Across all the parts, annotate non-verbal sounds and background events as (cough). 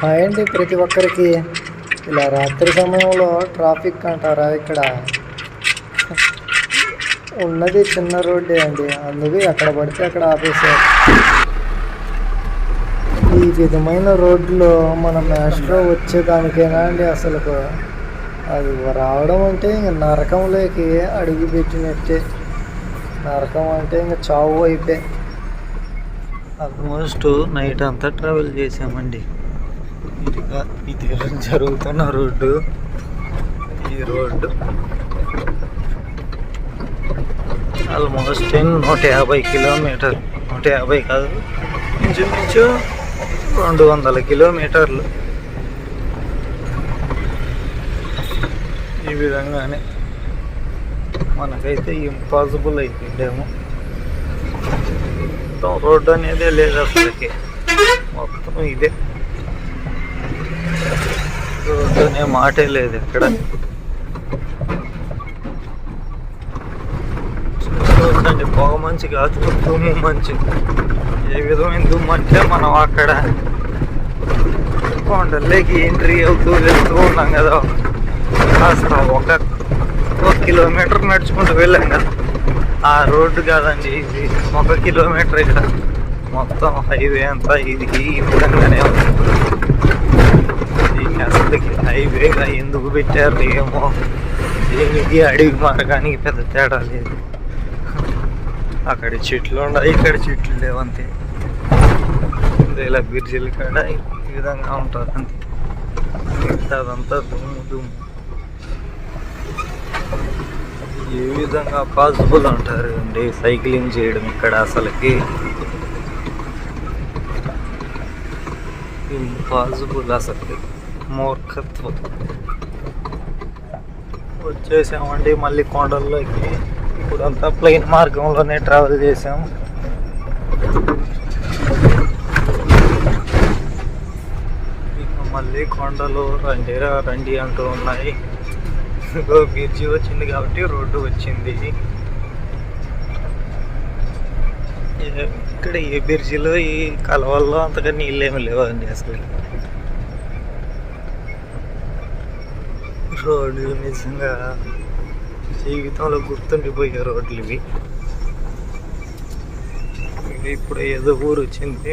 హాయండి ప్రతి ఒక్కరికి ఇలా రాత్రి సమయంలో ట్రాఫిక్ అంటారా ఇక్కడ? ఉన్నది చిన్న రోడ్డే అండి. అందుకే ఎక్కడ పడితే అక్కడ ఆపేసారు ఈ విధమైన రోడ్లో మన మ్యాస్ట్రో వచ్చేదానికేనా అండి అసలు అది రావడం అంటే ఇంక నరకంలోకి అడుగు పెట్టినట్టే. నరకం అంటే ఇంక చావు అయిపోయి. ఆల్మోస్ట్ నైట్ అంతా ట్రావెల్ చేసామండి ఇదిగా ఇది జరుగుతున్న రోడ్డు. ఈ రోడ్డు ఆల్మోస్ట్ నూట యాభై కిలోమీటర్ నూట యాభై కాదు ఇంచుమించు రెండు వందల కిలోమీటర్లు. ఈ విధంగానే మనకైతే ఇంపాసిబుల్ అయిపోయిందేమో. మొత్తం రోడ్డు అనేదే లేదు అసలుకి. మొత్తం ఇదే. రోడ్డు మాటే లేదు ఎక్కడ? చూడండి పొగ మంచి కాదు దుమ్ము మంచి. ఏ విధమైన దుమ్ము అంటే మనం అక్కడ. కొండలేకి ఎంట్రీ అవుతూ వెళ్తూ ఉన్నాం కదా. కాస్త ఒక ఒక కిలోమీటర్ నడుచుకుంటూ వెళ్ళాం కదా. ఆ రోడ్డు కాదండి ఇది ఒక కిలోమీటర్ ఇక్కడ. మొత్తం హైవే అంతా ఇది ఈ విధంగానే ఉంది. అసలుకి హైవేగా ఎందుకు పెట్టారు ఏమో. దీనికి అడవి మార్గానికి పెద్ద తేడా లేదు. అక్కడ చెట్లు ఉన్నాయి ఇక్కడ చెట్లు లేవంతే ఇలా బిర్జీల కాడ ఈ విధంగా ఉంటుంది అంతే. అదంతా దుమ్ము దుమ్ము. ఏ విధంగా పాసిబుల్ అంటారు అండి సైక్లింగ్ చేయడం ఇక్కడ అసలుకి. ఇంపాసిబుల్ అసలు మూర్ఖత్వం. వచ్చేసామండి మళ్ళీ కొండల్లోకి. ఇప్పుడంతా ప్లెయిన్ మార్గంలోనే ట్రావెల్ చేసాం మళ్ళీ కొండలు రండిరా రండి అంటూ ఉన్నాయి. బ్రిడ్జి వచ్చింది కాబట్టి రోడ్డు వచ్చింది. ఇక్కడ ఏ బ్రిడ్జిలో ఈ కలవల్లో అంతగా నీళ్ళు ఏమి లేవండి అసలు. రోడ్లు నిజంగా జీవితంలో గుర్తుండిపోయే రోడ్లు ఇవి. ఇది ఇప్పుడు ఏదో ఊరు వచ్చింది.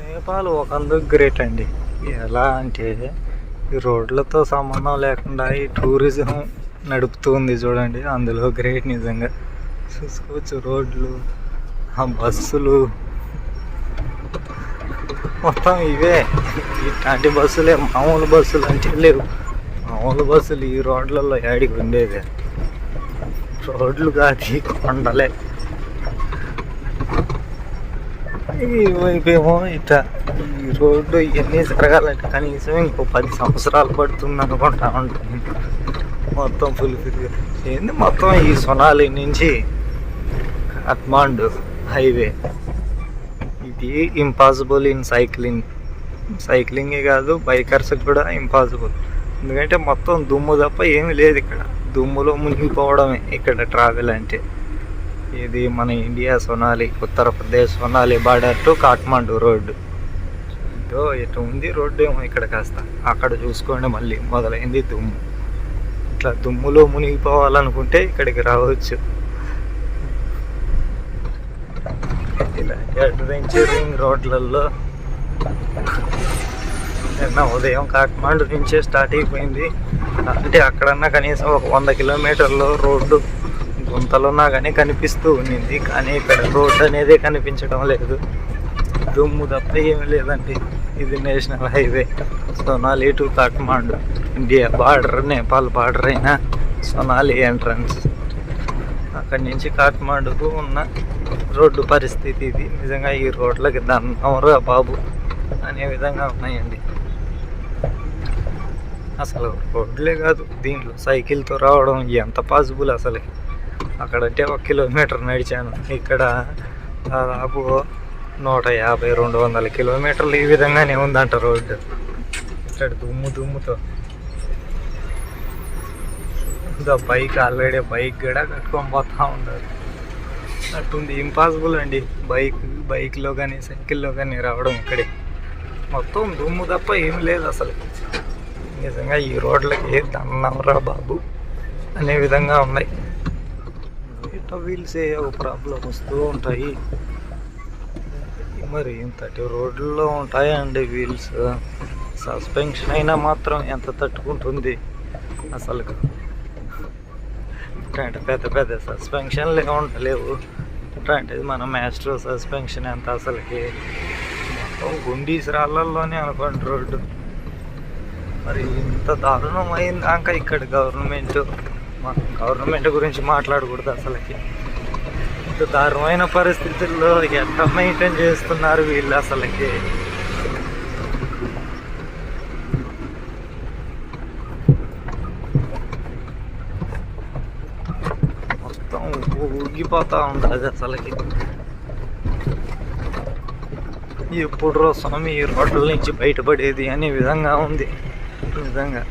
నేపాల్ ఒక అందుకు గ్రేట్ అండి. ఎలా అంటే ఈ రోడ్లతో సంబంధం లేకుండా ఈ టూరిజం నడుపుతుంది చూడండి. అందులో గ్రేట్ నిజంగా. చూసుకోవచ్చు రోడ్లు ఆ బస్సులు. మొత్తం ఇవే. ఇట్లాంటి బస్సులే మామూలు బస్సులు అంటే లేవు. మామూలు బస్సులు ఈ రోడ్లలో యాడికి ఉండేవి. రోడ్లు కాదు కొండలే. ఈ ఇట ఈ రోడ్డు ఇవన్నీ జరగాలంటే కనీసం ఇంకో పది సంవత్సరాలు పడుతుంది అనుకుంటా ఉంటుంది మొత్తం ఫుల్ ఏంది మొత్తం ఈ సొనాలి నుంచి కాట్మాండు హైవే. ఇది ఇంపాసిబుల్ ఇన్ సైక్లింగ్ సైక్లింగే కాదు బైకర్స్కి కూడా ఇంపాసిబుల్ ఎందుకంటే మొత్తం దుమ్ము తప్ప ఏమీ లేదు ఇక్కడ. దుమ్ములో మునిగిపోవడమే ఇక్కడ ట్రావెల్ అంటే. ఇది మన India Sonali Uttar Pradesh Sonali border to Kathmandu road ఇదో ఇటు ఉంది రోడ్డు ఏమో ఇక్కడ కాస్త. అక్కడ చూసుకోండి మళ్ళీ. మొదలైంది దుమ్ము. ఇట్లా దుమ్ములో మునిగిపోవాలనుకుంటే ఇక్కడికి రావచ్చు. ఇలా అడ్వెంచరింగ్ రోడ్లలో నిన్న ఉదయం కాట్మాండు నుంచే స్టార్ట్ అయిపోయింది. అంటే అక్కడన్నా కనీసం ఒక వంద కిలోమీటర్లు రోడ్డు గుంతలున్నా కానీ కనిపిస్తూ ఉండింది కానీ ఇక్కడ రోడ్డు అనేది కనిపించడం లేదు. దుమ్ము తప్ప ఏమీ లేదండి. ఇది national highway. Sonali to Kathmandu India border Nepal border అయిన సోనాలి ఎంట్రన్స్ అక్కడి నుంచి కాట్మాండుకు ఉన్న రోడ్డు పరిస్థితి ఇది. నిజంగా ఈ రోడ్లకి దన్నవరా బాబు అనే విధంగా ఉన్నాయండి. అసలు రోడ్లే కాదు దీంట్లో సైకిల్తో రావడం ఎంత పాసిబుల్ అసలు? అక్కడంటే ఒక కిలోమీటర్ నడిచాను. ఇక్కడ దాదాపు నూట యాభై రెండు వందల కిలోమీటర్లు ఈ విధంగానే ఉందంట రోడ్డు. ఇక్కడ దుమ్ము దుమ్ముతో ఇంకా బైక్ ఆల్రెడీ బైక్ కూడా కట్టుకొని పోతా ఉన్నారు. అట్టుంది ఇంపాసిబుల్ అండి. బైక్ బైక్లో కానీ సైకిల్లో కానీ రావడం ఇక్కడే. మొత్తం దుమ్ము తప్ప ఏం లేదు అసలు. నిజంగా ఈ రోడ్లకి దన్నవరా బాబు అనే విధంగా ఉన్నాయి. ఇట్లా వీల్స్ ఒక ప్రాబ్లం వస్తూ ఉంటాయి. మరి ఇంతటి రోడ్లలో ఉంటాయండి వీల్స్ సస్పెన్షన్ అయినా మాత్రం ఎంత తట్టుకుంటుంది? అసలు అంటే పెద్ద పెద్ద సస్పెన్షన్లు ఉండలేవు. అంటే మన మ్యాస్ట్రో సస్పెన్షన్ ఎంత అసలుకి? మొత్తం గుండీస్ రాళ్ళల్లోనే అనుకోండి రోడ్డు. మరి ఇంత దారుణం అయిందాక ఇక్కడ గవర్నమెంట్ మన గవర్నమెంట్ గురించి మాట్లాడకూడదు అసలుకి. ఇంత దారుణమైన పరిస్థితుల్లో ఎట్లా మెయింటైన్ చేస్తున్నారు వీళ్ళు అసలుకి మొత్తం ఊగిపోతా ఉంటుంది అసలుకి ఎప్పుడు స్వామి ఈ రోడ్ల నుంచి బయటపడేది అనే విధంగా ఉంది. నిజంగా.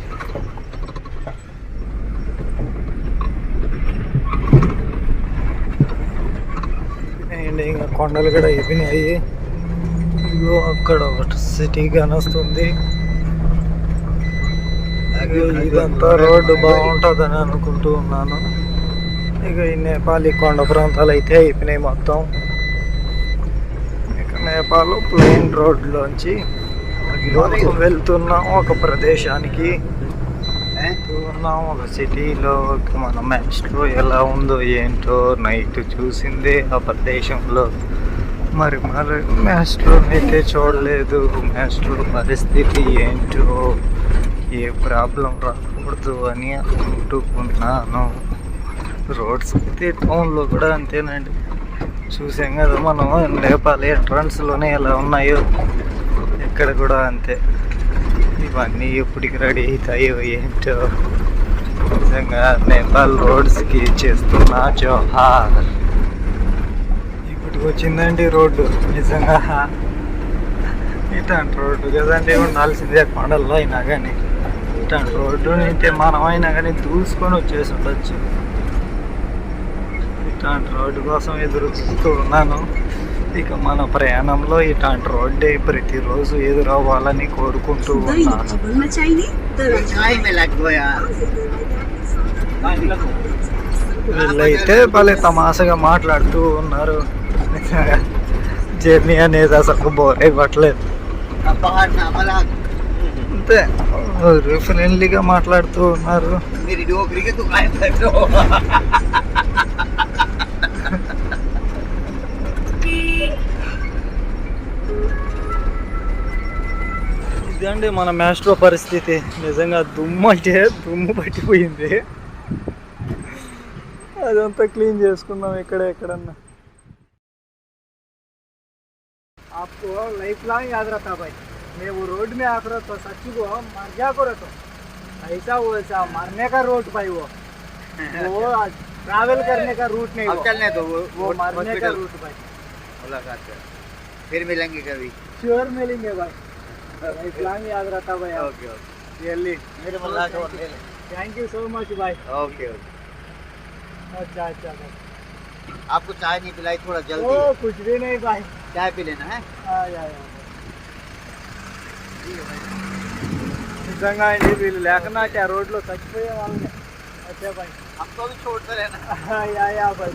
అండ్ ఇంకా కొండలు కూడా ఎగినాయి. ఇగో అక్కడ ఒకటి సిటీ కానొస్తుంది. ఇదంతా రోడ్డు బాగుంటుందని అనుకుంటూ ఉన్నాను. ఇక ఈ నేపాల్ ఈ కొండ ప్రాంతాలు అయితే అయిపోయినాయి మొత్తం ఇక నేపాల్ ప్లెయిన్ రోడ్లోంచి వెళ్తున్నాం ఒక ప్రదేశానికి వెళ్తున్నాం ఒక సిటీలో మన మ్యాచ్లో ఎలా ఉందో ఏంటో నైట్ చూసిందే ఆ ప్రదేశంలో మరి మరి మ్యాచ్లో అయితే చూడలేదు మ్యాచ్లో పరిస్థితి ఏంటో ఏ ప్రాబ్లం రాకూడదు అని అనుకుంటూ ఉన్నాను రోడ్స్ అయితే టౌన్లో కూడా అంతేనండి. చూసాం కదా మనం నేపాల్ ఎంట్రన్స్లోనే ఎలా ఉన్నాయో. ఇక్కడ కూడా అంతే. ఇవన్నీ ఎప్పటికి రెడీ అవుతాయో ఏంటో. నిజంగా నేపాల్ రోడ్స్కి చేస్తున్నా జోహార్. ఇప్పటికి వచ్చిందండి రోడ్డు. నిజంగా ఇట్లాంటి రోడ్డు కదండి ఉండాల్సిందే కొండల్లో అయినా కానీ ఇట్లాంటి రోడ్డు అయితే మనం అయినా కానీ దూసుకొని వచ్చేసి ఉండొచ్చు. ఇట్లాంటి రోడ్డు కోసం ఎదురు చూస్తూ ఉన్నాను. ఇక మన ప్రయాణంలో ఇట్లాంటి రోడ్డే ప్రతిరోజు ఎదురవ్వాలని కోరుకుంటూ ఉన్నాను. వీళ్ళైతే భలే తమాసగా మాట్లాడుతూ ఉన్నారు. జర్నీ అనేది అసలు బోర్ అయిపోవట్లేదు అంతే. ఫ్రెండ్లీగా మాట్లాడుతూ ఉన్నారు. ఇదండి మన మ్యాస్ట్రో పరిస్థితి నిజంగా దుమ్ము అంటే దుమ్ము పట్టిపోయింది అదంతా క్లీన్ చేసుకుందాం ఎక్కడ ఎక్కడన్నా आपको लाइफ लॉन्ग याद रखा भाई मैं वो रोड में आकर तो सच्ची को मर जा करो तो ऐसा वो ऐसा मरने का रोड भाई वो (laughs) वो ट्रैवल करने का रूट नहीं अब वो, चलने दो वो वो मरने का हॉस्पिटल रूट भाई मुलाकात कर फिर मिलेंगे कभी श्योर मिलेंगे भाई लाइफ लॉन्ग याद रखा भाई आप ओके ओके रियली मेरे मुलाकात ले ले थैंक यू सो मच भाई ओके ओके अच्छा अच्छा भाई आपको चाय नहीं पिलाई थोड़ा ओ जल्दी कुछ भी नहीं भाई चाय पी लेना है ఆ, యా, యా. నిజంగా అండి వీళ్ళు లేకనాటి ఆ రోడ్లో చచ్చిపోయే వాళ్ళని వచ్చే పని हमको भी छोड़ते रहना ఆ, యా యా పై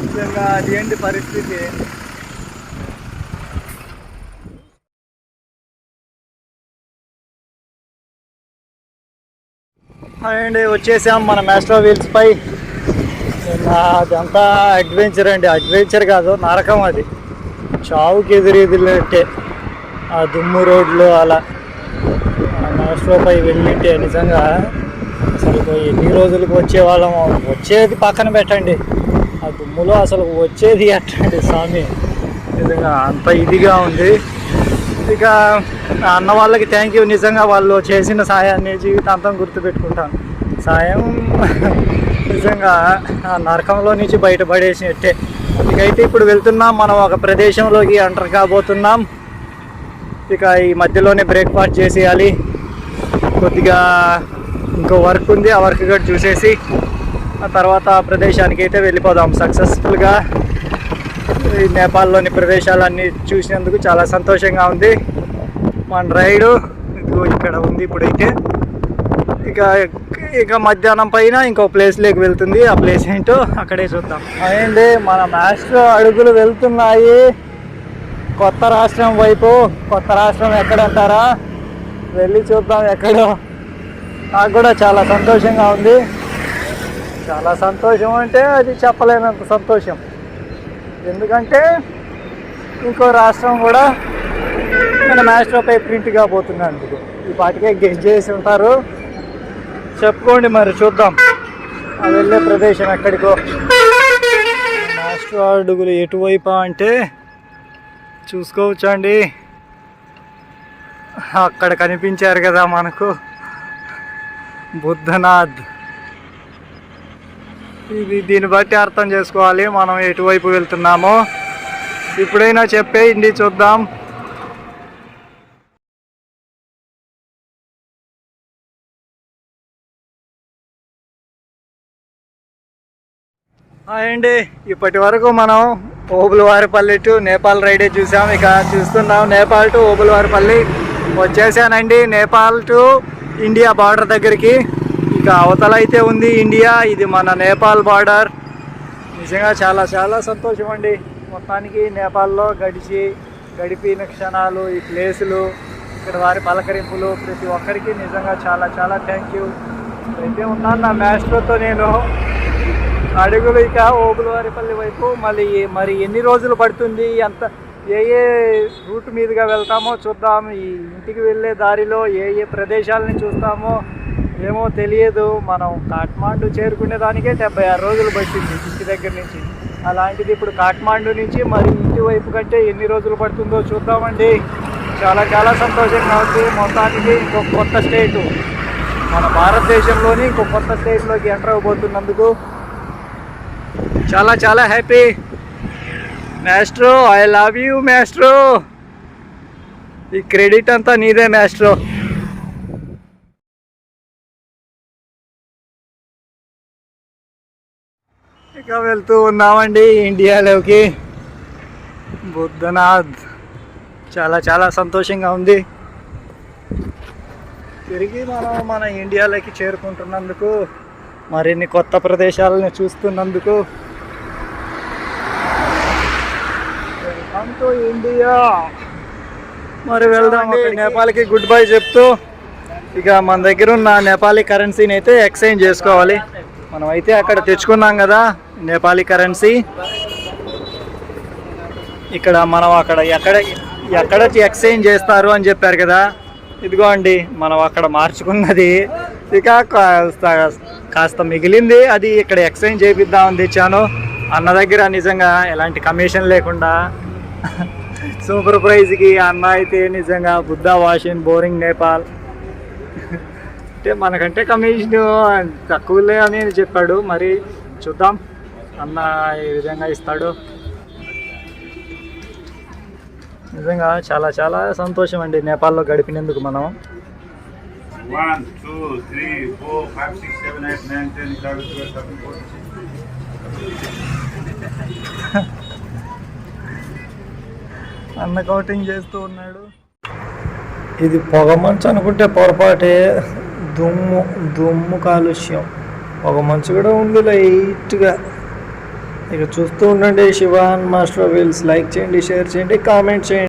నిజంగా అది ఏంటి పరిస్థితి అండి వచ్చేసాం మన మ్యాస్ట్రో వీల్స్ పై. అదంతా అడ్వెంచర్ అండి. అడ్వెంచర్ కాదు నరకం అది. చావుకి ఎదురెదిలినట్టే. ఆ దుమ్ము రోడ్లు అలా. ఆ మ్యాస్ట్రో పై వెళ్ళింటే నిజంగా. అసలు ఎన్ని రోజులకు వచ్చే వాళ్ళము వచ్చేది పక్కన పెట్టండి. ఆ దుమ్ములో అసలు వచ్చేది ఎట్టండి స్వామి. నిజంగా అంత ఇదిగా ఉంది. ఇక అన్న వాళ్ళకి థ్యాంక్ యూ నిజంగా వాళ్ళు చేసిన సాయాన్ని జీవితాంతం గుర్తుపెట్టుకుంటాను సాయం (laughs) నిజంగా ఆ నరకంలో నుంచి బయటపడేసినట్టే. ఇకైతే ఇప్పుడు వెళ్తున్నాం మనం ఒక ప్రదేశంలోకి ఎంటర్ కాబోతున్నాం. ఇక ఈ మధ్యలోనే బ్రేక్ఫాస్ట్ చేసేయాలి. కొద్దిగా ఇంకో వర్క్ ఉంది ఆ వర్క్ కూడా చూసేసి ఆ తర్వాత ఆ ప్రదేశానికి అయితే వెళ్ళిపోదాం సక్సెస్ఫుల్గా నేపాల్లోని ప్రదేశాలన్నీ చూసినందుకు చాలా సంతోషంగా ఉంది. మన రైడు ఇదిగో ఇక్కడ ఉంది ఇప్పుడైతే. ఇక ఇక మధ్యాహ్నం పైన ఇంకో ప్లేస్లోకి వెళ్తుంది. ఆ ప్లేస్ ఏంటో అక్కడే చూద్దాం. అదేంటి మన మాస్టర్ అడుగులు వెళ్తున్నాయి. కొత్త రాష్ట్రం వైపు కొత్త రాష్ట్రం ఎక్కడంటారా? వెళ్ళి చూద్దాం ఎక్కడో. నాకు కూడా చాలా సంతోషంగా ఉంది. చాలా సంతోషం అంటే అది చెప్పలేనంత సంతోషం. ఎందుకంటే ఇంకో రాష్ట్రం కూడా మన మాస్టర్పై ప్రింట్ కాబోతున్నందుకు ఈ పాటికే గెస్ట్ చేసి ఉంటారు. చెప్పుకోండి మరి చూద్దాం. ఆ వెళ్ళే ప్రదేశం ఎక్కడికో. మాస్టర్ అడుగులు ఎటువైపు అంటే చూసుకోవచ్చండి. అక్కడ కనిపించారు కదా మనకు బుద్ధనాథ్. ఇది దీన్ని బట్టి అర్థం చేసుకోవాలి. మనం ఎటువైపు వెళ్తున్నామో. ఇప్పుడైనా చెప్పేయండి చూద్దాం. అండి. ఇప్పటి వరకు మనం ఓబులవారిపల్లి టు నేపాల్ రైడే చూసాం. ఇక చూస్తున్నాం నేపాల్ టు ఓబులవారిపల్లి. వచ్చేసానండి నేపాల్ టు ఇండియా బార్డర్ దగ్గరికి. ఇంకా అవతల అయితే ఉంది ఇండియా ఇది మన నేపాల్ బార్డర్. నిజంగా చాలా చాలా సంతోషం అండి. మొత్తానికి నేపాల్లో గడిచి గడిపిన క్షణాలు ఈ ప్లేసులు ఇక్కడ వారి పలకరింపులు ప్రతి ఒక్కరికి నిజంగా చాలా చాలా థ్యాంక్ యూ అయితే ఉన్నాను నా మాస్టర్తో నేను. అడుగులు ఇక ఓబులవారిపల్లి వైపు. మళ్ళీ మరి ఎన్ని రోజులు పడుతుంది? ఎంత ఏ ఏ రూట్ మీదుగా వెళ్తామో చూద్దాం. ఈ ఇంటికి వెళ్ళే దారిలో ఏ ఏ ప్రదేశాలని చూస్తామో ఏమో తెలియదు. మనం కాఠ్మాండు చేరుకునే దానికే డెబ్బై ఆరు రోజులు పట్టింది ఇంటి దగ్గర నుంచి. అలాంటిది ఇప్పుడు కాఠ్మాండు నుంచి మరి ఇంటి వైపు కంటే ఎన్ని రోజులు పడుతుందో చూద్దామండి. చాలా చాలా సంతోషంగా ఉంది. మొత్తానికి ఇంకొక కొత్త స్టేటు. మన భారతదేశంలోని ఇంకో కొత్త స్టేట్లోకి ఎంటర్ అవబోతున్నందుకు చాలా చాలా happy. Maestro I love you maestro ఈ క్రెడిట్ అంతా నీదే మాస్ట్రో ఇక వెళ్తూ ఉన్నామండి ఇండియాలోకి. బుద్ధనాథ్. చాలా చాలా సంతోషంగా ఉంది. తిరిగి మనం మన ఇండియాలోకి చేరుకుంటున్నందుకు మరిన్ని కొత్త ప్రదేశాలను చూస్తున్నందుకు టు ఇండియా. మరి వెళ్దాం నేపాల్కి గుడ్ బై చెప్తూ. ఇక మన దగ్గర ఉన్న నేపాలీ కరెన్సీని అయితే ఎక్స్చేంజ్ చేసుకోవాలి. మనం అయితే అక్కడ తెచ్చుకున్నాం కదా నేపాలీ కరెన్సీ. ఇక్కడ మనం అక్కడ ఎక్కడ ఎక్కడ ఎక్స్చేంజ్ చేస్తారు అని చెప్పారు కదా. ఇదిగో అండి మనం అక్కడ మార్చుకున్నది. ఇక కాస్త కాస్త మిగిలింది. అది ఇక్కడ ఎక్స్చేంజ్ చేపిద్దామని తెచ్చాను. అన్న దగ్గర నిజంగా ఎలాంటి కమిషన్ లేకుండా సూపర్ ప్రైజ్కి అన్న అయితే నిజంగా బుద్ధ వాషిన్ బోరింగ్ నేపాల్. అంటే మనకంటే కమిషన్ తక్కువలే అని చెప్పాడు మరి చూద్దాం అన్న ఏ విధంగా ఇస్తాడు. నిజంగా చాలా చాలా సంతోషం అండి నేపాల్లో గడిపినందుకు మనం. One, two, అన్న కౌటింగ్ చేస్తూ ఉన్నాడు. ఇది పొగ మంచు అనుకుంటే పొరపాటే. దుమ్ము దుమ్ము కాలుష్యం. పొగ మంచు కూడా ఉంది లైట్గా. ఇక చూస్తూ ఉండండి శివాన్ మాస్టర్ వీల్స్. లైక్ చేయండి షేర్ చేయండి కామెంట్ చేయండి.